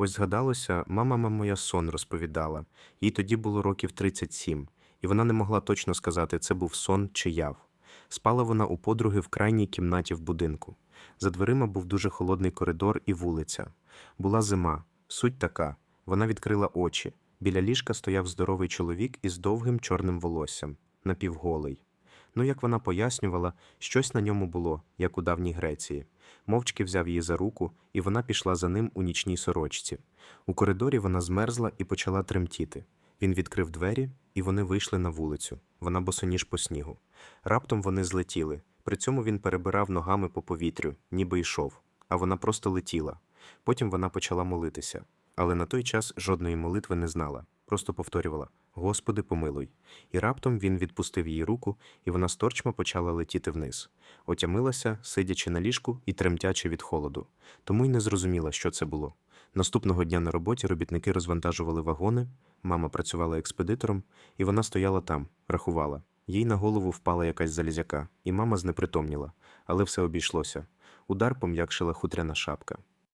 Ось згадалося, мама моя сон розповідала. Їй тоді було років 37, і вона не могла точно сказати, це був сон чи яв. Спала вона у подруги в крайній кімнаті в будинку. За дверима був дуже холодний коридор і вулиця. Була зима. Суть така: вона відкрила очі. Біля ліжка стояв здоровий чоловік із довгим чорним волоссям, напівголий. Ну, як вона пояснювала, щось на ньому було, як у давній Греції. Мовчки взяв її за руку, і вона пішла за ним у нічній сорочці. У коридорі вона змерзла і почала тремтіти. Він відкрив двері, і вони вийшли на вулицю. Вона босоніж по снігу. Раптом вони злетіли. При цьому він перебирав ногами по повітрю, ніби йшов, а вона просто летіла. Потім вона почала молитися. Але на той час жодної молитви не знала, просто повторювала Господи, помилуй. І раптом він відпустив її руку, і вона сторчма почала летіти вниз. Отямилася, сидячи на ліжку і тремтячи від холоду. Тому й не зрозуміла, що це було. Наступного дня на роботі робітники розвантажували вагони, мама працювала експедитором, і вона стояла там, рахувала. Їй на голову впала якась залізяка, і мама знепритомніла, але все обійшлося. Удар пом'якшила хутряна шапка.